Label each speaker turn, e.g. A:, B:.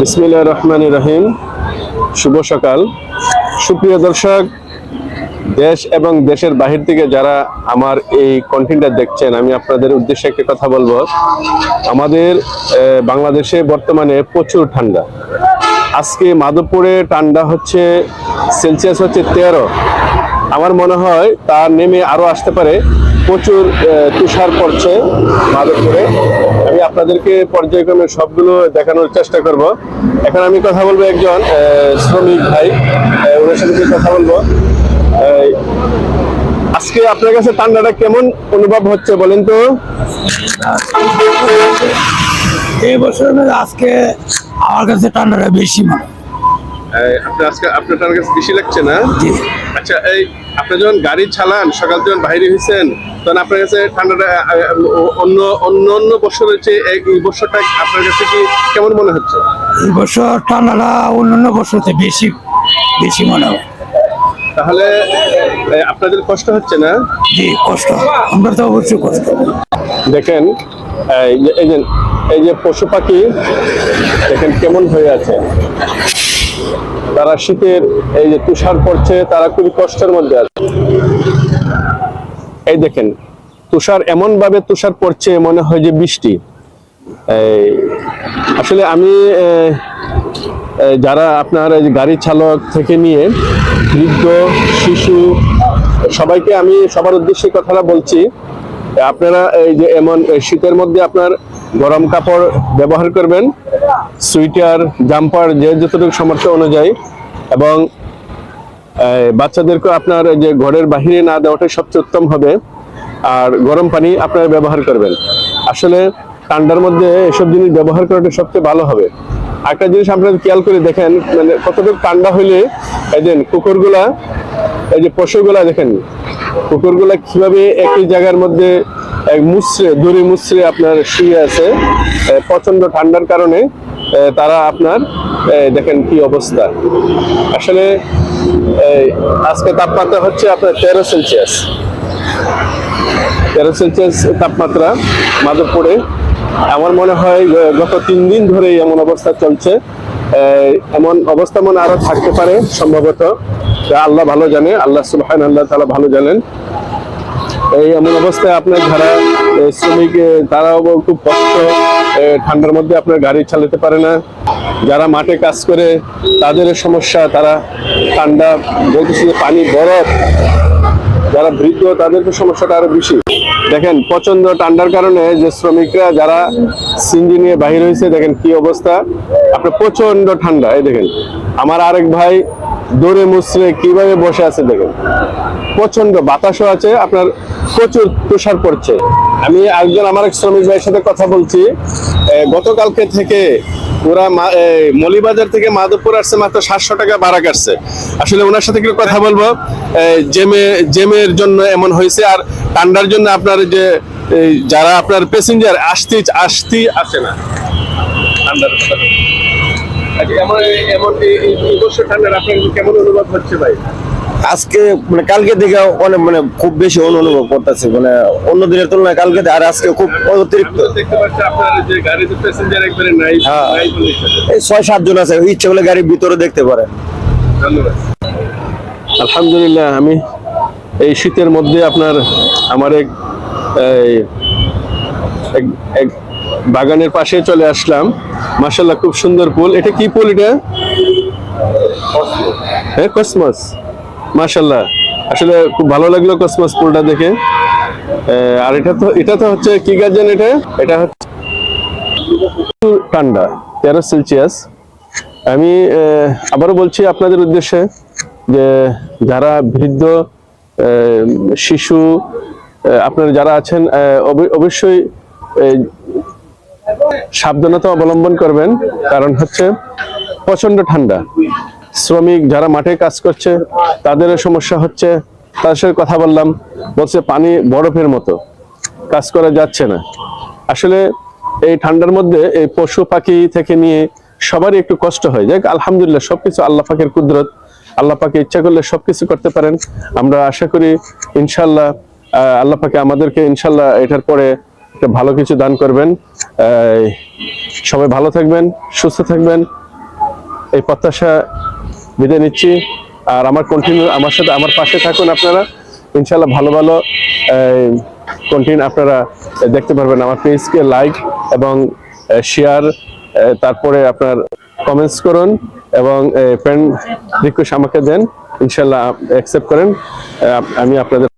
A: বিসমিল্লাহ রহমান রহিম। শুভ সকাল। সুপ্রিয় দর্শক, দেশ এবং দেশের বাহির থেকে যারা আমার এই কন্টেন্টটা দেখছেন, আমি আপনাদের উদ্দেশ্যে একটা কথা বলব। আমাদের বাংলাদেশে বর্তমানে প্রচুর ঠান্ডা। আজকে মাধবপুরে ঠান্ডা হচ্ছে, সেলসিয়াস হচ্ছে তেরো। আমার মনে হয় তার নেমে আরও আসতে পারে। প্রচুর তুষার পড়ছে মাধবপুরে। আমি আপনাদেরকে পর্যায়ক্রমে সবগুলো দেখানোর চেষ্টা করব। এখন আমি কথা বলব একজন শ্রমিক ভাই। ওনার সাথে কথা বলব। আজকে আপনার কাছে ঠান্ডাটা কেমন অনুভব হচ্ছে বলেন তো?
B: এই বছরের আজকে আমার কাছে ঠান্ডাটা বেশি মনে।
A: আপনার আজকে আপনার কাছে বেশি লাগছে না? আচ্ছা এই আপনি যখন গাড়ি চালান সকাল যখন বাইরে হয়েছেন তখন আপনার কাছে ঠান্ডাটা অন্য অন্য অন্য বছরের চেয়ে এই বছরটা আপনার কাছে কি কেমন মনে হচ্ছে?
B: এই বছর ঠান্ডাটা অন্যান্য বছরতে বেশি বেশি মনে হয়।
A: তাহলে আপনাদের কষ্ট হচ্ছে না?
B: জি কষ্ট। আমরা তো অবশ্যই কষ্ট।
A: দেখেন এই যে এই যে পশু পাখি দেখেন কেমন হয়ে আছে। তারা শীতের এই যে তুষার পড়ছে, তারা খুবই কষ্টের মধ্যে আছে। এই দেখেন, তুষার এমন ভাবে তুষার পড়ছে, মনে হয় যে বৃষ্টি। আসলে আমি যারা আপনার গাড়ি চালক থেকে নিয়ে বৃদ্ধ, শিশু, সবাইকে আমি সবার উদ্দেশ্যে কথাটা বলছি, আপনারা এই যে এমন শীতের মধ্যে আপনার গরম কাপড় ব্যবহার করবেন সুইটার, জাম্পার, যে যতটুকু সামর্থ্য অনুযায়ী এবং বাচ্চাদেরকে আপনার যে ঘরের বাহিরে না দেওয়াটাই সবচেয়ে উত্তম হবে। আর গরম পানি আপনারা ব্যবহার করবেন। আসলে ঠান্ডার মধ্যে এসব জিনিস ব্যবহার করাটা সবচেয়ে ভালো হবে। একটা জিনিস আপনারা খেয়াল করে দেখেন মানে কতটুকু ঠান্ডা হইলে, এই যে কুকুরগুলা, এই যে পশুগুলা দেখেন, কুকুরগুলা কীভাবে একই জায়গার মধ্যে এক মুসরে দড়ি মুসরে আপনার শুয়ে আছে। প্রচণ্ড ঠান্ডার কারণে তারা আপনার দেখেন কি অবস্থা। আসলে আজকে তাপমাত্রা হচ্ছে আপনার তেরো সেলসিয়াস। তেরো সেলসিয়াস তাপমাত্রা মাধবপুরে। আমার মনে হয় গত তিন দিন ধরেই এমন অবস্থা চলছে। এমন অবস্থা মনে আরও থাকতে পারে, সম্ভবত। আল্লাহ ভালো জানে, আল্লাহ সুবহান আল্লাহ তালা ভালো জানেন। এই এমন অবস্থায় আপনার যারা শ্রমিক তারাও খুব কষ্ট ঠান্ডার মধ্যে আপনার গাড়ি চালাতে পারে না। যারা মাঠে কাজ করে, তাদের সমস্যা, তারা ঠান্ডা বলতেছি পানি বরফ, যারা বৃদ্ধ তাদের সমস্যাটা আরও বেশি। দেখেন প্রচণ্ড ঠান্ডার কারণে যে শ্রমিকরা যারা সিঞ্জি নিয়ে বাহির হয়েছে, দেখেন কি অবস্থা। আপনার প্রচণ্ড ঠান্ডা, এই দেখেন। আমার আরেক ভাই দৌড়ে মুসরে কীভাবে বসে আছে, দেখেন। প্রচণ্ড বাতাসও আছে, আপনার প্রচুর তুষার পড়ছে। আমি একজন আমার এক শ্রমিক ভাইয়ের সাথে কথা বলছি। গতকালকে থেকে ওরা মলিবাজার থেকে মাধবপুর আসছে মাত্র সাতশো টাকা ভাড়া কাটছে। আসলে ওনার সাথে একটু কথা বলব? জেমে জেমের জন্য এমন হয়েছে আর ঠান্ডার জন্য আপনার যে যারা আপনার প্যাসেঞ্জার আসতে আসতেই আসে না। ঠান্ডার। আচ্ছা, এমন এমন এই- ঠান্ডার আপনার কেমন অনুভব হচ্ছে ভাই?
C: আজকে মানে কালকে থেকে অনেক মানে খুব বেশি অনুভব করতেছে মানে অন্য দিনের তুলনায় কালকে আর আজকে খুব অতিরিক্ত। হ্যাঁ। এই ছয় সাত জন আছে ইচ্ছে হলে গাড়ির ভিতরে দেখতে পারে।
A: আলহামদুলিল্লাহ আমি এই শীতের মধ্যে আপনার আমার এক এক- এক বাগানের পাশে চলে আসলাম। মাসাল্লাহ খুব সুন্দর ফুল এটা কি ফুল এটা? হ্যাঁ কসমস। মাসাল্লাহ আসলে খুব ভালো লাগল কসমাস ফুলটা দেখে। আর এটা তো এটা তো হচ্ছে কি গাছ জানেন এটা? এটা হচ্ছে ঠান্ডা তেরো সেলসিয়াস। আমি আবারও বলছি আপনাদের উদ্দেশ্যে যে যারা বৃদ্ধ শিশু আপনারা যারা আছেন অবশ্যই সাবধানতা অবলম্বন করবেন। কারণ হচ্ছে প্রচণ্ড ঠান্ডা। শ্রমিক যারা মাঠে কাজ করছে, তাদেরও সমস্যা হচ্ছে। তাদের সাথে কথা বললাম, বলছে পানি বরফের মতো, কাজ করা যাচ্ছে না। আসলে এই ঠান্ডার মধ্যে এই পশু পাখি থেকে নিয়ে সবারই একটু কষ্ট হয়। যাক আলহামদুলিল্লাহ, সবকিছু আল্লাহ পাকের কুদরত। আল্লাহ পাকে ইচ্ছা করলে সবকিছু করতে পারেন। আমরা আশা করি ইনশাল্লাহ আল্লাহ পাকে আমাদেরকে ইনশাল্লাহ এটার পরে একটা ভালো কিছু দান করবেন। সবাই ভালো থাকবেন, সুস্থ থাকবেন। এই প্রত্যাশা বিদায় নিচ্ছি। আর আমার কন্টিনিউ আমার সাথে, আমার পাশে থাকুন আপনারা। ইনশাল্লাহ ভালো ভালো কন্টিনিউ আপনারা দেখতে পারবেন আমার পেজকে লাইক এবং শেয়ার তারপরে আপনার কমেন্টস করুন এবং ফ্রেন্ড রিকোয়েস্ট আমাকে দেন। ইনশাল্লাহ অ্যাকসেপ্ট করেন। আমি আপনাদের